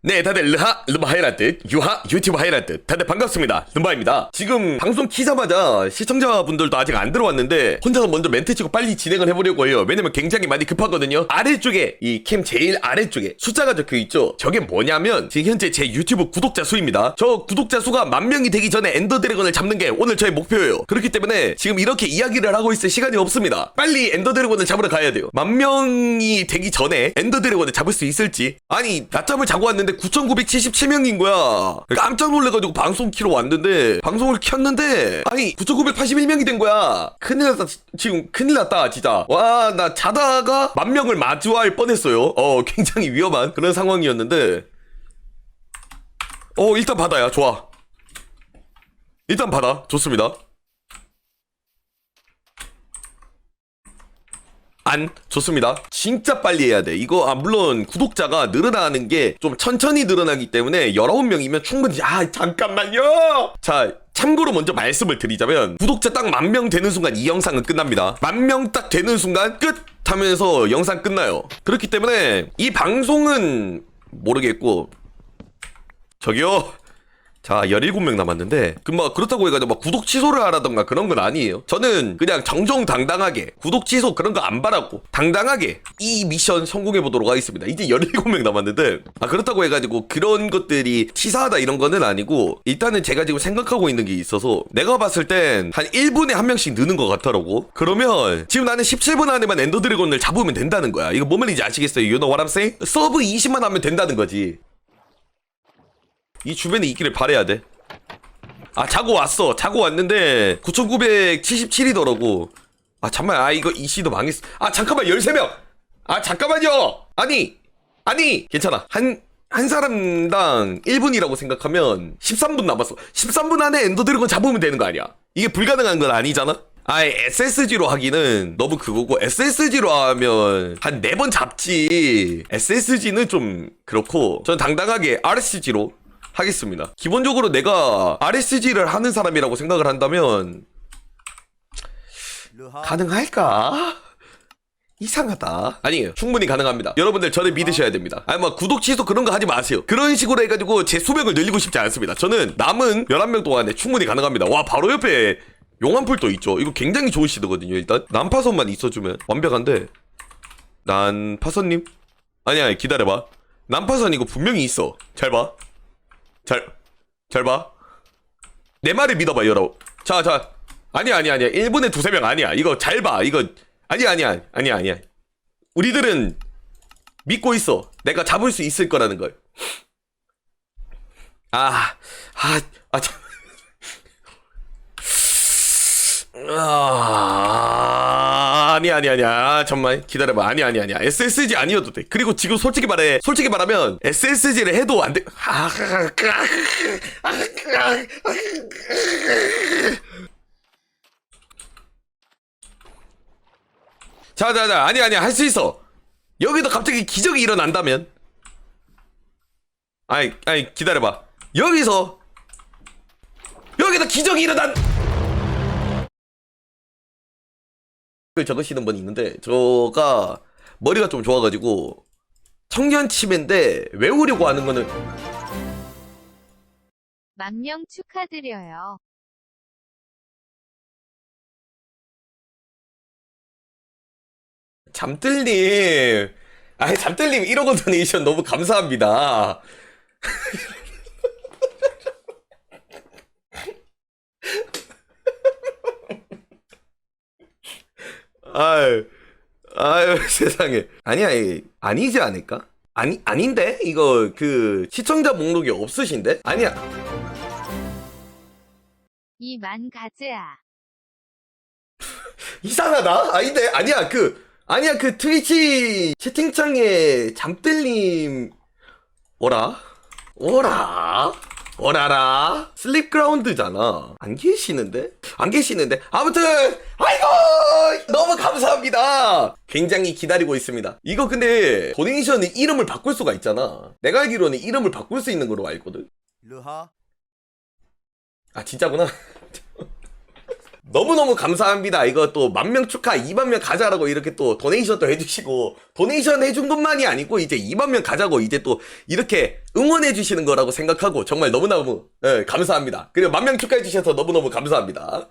네, 다들 르하, 르바 하이라트, 유하, 유튜브 하이라트, 다들 반갑습니다. 르바입니다. 지금 방송 키자마자 시청자분들도 아직 안 들어왔는데, 혼자서 먼저 멘트 치고 빨리 진행을 해보려고 해요. 왜냐면 굉장히 많이 급하거든요. 아래쪽에, 이 캠 제일 아래쪽에 숫자가 적혀 있죠? 저게 뭐냐면, 지금 현재 제 유튜브 구독자 수입니다. 저 구독자 수가 만 명이 되기 전에 엔더 드래곤을 잡는 게 오늘 저의 목표예요. 그렇기 때문에 지금 이렇게 이야기를 하고 있을 시간이 없습니다. 빨리 엔더 드래곤을 잡으러 가야 돼요. 만 명이 되기 전에 엔더 드래곤을 잡을 수 있을지. 아니, 낮잠을 자고 왔는데 9,977명인 거야. 깜짝 놀래가지고 방송 키로 왔는데, 방송을 켰는데, 아니, 9,981명이 된 거야. 큰일 났다. 지- 지금 큰일 났다, 진짜. 와, 나 자다가 만 명을 마주할 뻔했어요. 어, 굉장히 위험한 그런 상황이었는데, 어, 일단 받아야. 좋아. 일단 받아. 좋습니다. 안 좋습니다. 진짜 빨리 해야 돼. 이거 아 물론 구독자가 늘어나는 게 좀 천천히 늘어나기 때문에 19명이면 충분히 아 잠깐만요. 자, 참고로 먼저 말씀을 드리자면 구독자 딱 만 명 되는 순간 이 영상은 끝납니다. 만 명 딱 되는 순간 끝 하면서 영상 끝나요. 그렇기 때문에 이 방송은 모르겠고 저기요. 자, 17명 남았는데, 그, 막, 그렇다고 해가지고, 막, 구독 취소를 하라던가 그런 건 아니에요. 저는 그냥 정정당당하게, 구독 취소 그런 거 안 바라고, 당당하게, 이 미션 성공해보도록 하겠습니다. 이제 17명 남았는데, 아, 그렇다고 해가지고, 그런 것들이 치사하다 이런 거는 아니고, 일단은 제가 지금 생각하고 있는 게 있어서, 내가 봤을 땐, 한 1분에 한 명씩 느는 것 같더라고. 그러면, 지금 나는 17분 안에만 엔더 드래곤을 잡으면 된다는 거야. 이거 뭔 말인지 아시겠어요? You know what I'm saying? 서브 20만 하면 된다는 거지. 이 주변에 있기를 바래야 돼. 아 자고 왔어. 자고 왔는데 9,977이더라고. 아 잠만. 아 이거 이씨도 망했어. 아 잠깐만 13명. 아 잠깐만요. 아니 아니 괜찮아. 한한 사람당 1분이라고 생각하면 13분 남았어. 13분 안에 엔더 드래곤 잡으면 되는 거 아니야? 이게 불가능한 건 아니잖아? 아, SSG로 하기는 너무 그거고, SSG로 하면 한네번 잡지. SSG는 좀 그렇고, 저는 당당하게 RSG로 하겠습니다. 기본적으로 내가 RSG를 하는 사람이라고 생각을 한다면, 가능할까? 이상하다. 아니에요. 충분히 가능합니다. 여러분들 저를 믿으셔야 됩니다. 아니 뭐 구독 취소 그런 거 하지 마세요. 그런 식으로 해가지고 제 수명을 늘리고 싶지 않습니다. 저는 남은 11명 동안에 충분히 가능합니다. 와 바로 옆에 용암풀도 있죠. 이거 굉장히 좋은 시드거든요. 일단 난파선만 있어주면 완벽한데 난파선님? 아니야 기다려봐. 난파선 이거 분명히 있어. 잘 봐. 잘, 잘 봐. 내 말을 믿어봐, 여러분. 자, 자. 아니야, 아니야, 아니야. 1분에 두세 명 아니야. 이거 잘 봐. 이거, 아니야, 아니야, 아니야, 아니야. 우리들은 믿고 있어. 내가 잡을 수 있을 거라는 걸. 아, 아, 아, 참. 아, 아니 아니 아니야. 아, 잠만 기다려봐. 아니 아니 아니야. SSG 아니어도 돼. 그리고 지금 솔직히 말해. 솔직히 말하면 SSG를 해도 안 돼. 아, 자, 자, 자. 아니 아니야. 할 수 있어. 여기도 갑자기 기적이 일어난다면. 아니, 아니 기다려 봐. 여기서 여기다 기적이 일어난. 글 적으시는 분이 있는데 저가 머리가 좀 좋아가지고 청년 치매인데 외우려고 하는 거는 망령 축하드려요. 잠들님 아니 잠들님 1억 원 도네이션 너무 감사합니다 아유 아유 세상에. 아니야 이- 아니지 않을까? 아니 아닌데? 이거 그 시청자 목록이 없으신데? 아니야. 이만 가즈아. 이상하다? 아닌데? 아니야 그 아니야 그 트위치 채팅창에 잠들님 오라? 오라 오라라? 슬립그라운드잖아. 안 계시는데? 안 계시는데? 아무튼 아이고! 너무 감사합니다. 굉장히 기다리고 있습니다. 이거 근데 도네이션은 이름을 바꿀 수가 있잖아. 내가 알기로는 이름을 바꿀 수 있는 걸로 알거든. 르하? 아 진짜구나 너무너무 감사합니다. 이거 또 만 명 축하 2만 명 가자라고 이렇게 또 도네이션도 해주시고 도네이션 해준 것만이 아니고 이제 2만 명 가자고 이제 또 이렇게 응원해 주시는 거라고 생각하고 정말 너무너무 예, 감사합니다. 그리고 만 명 축하해 주셔서 너무너무 감사합니다.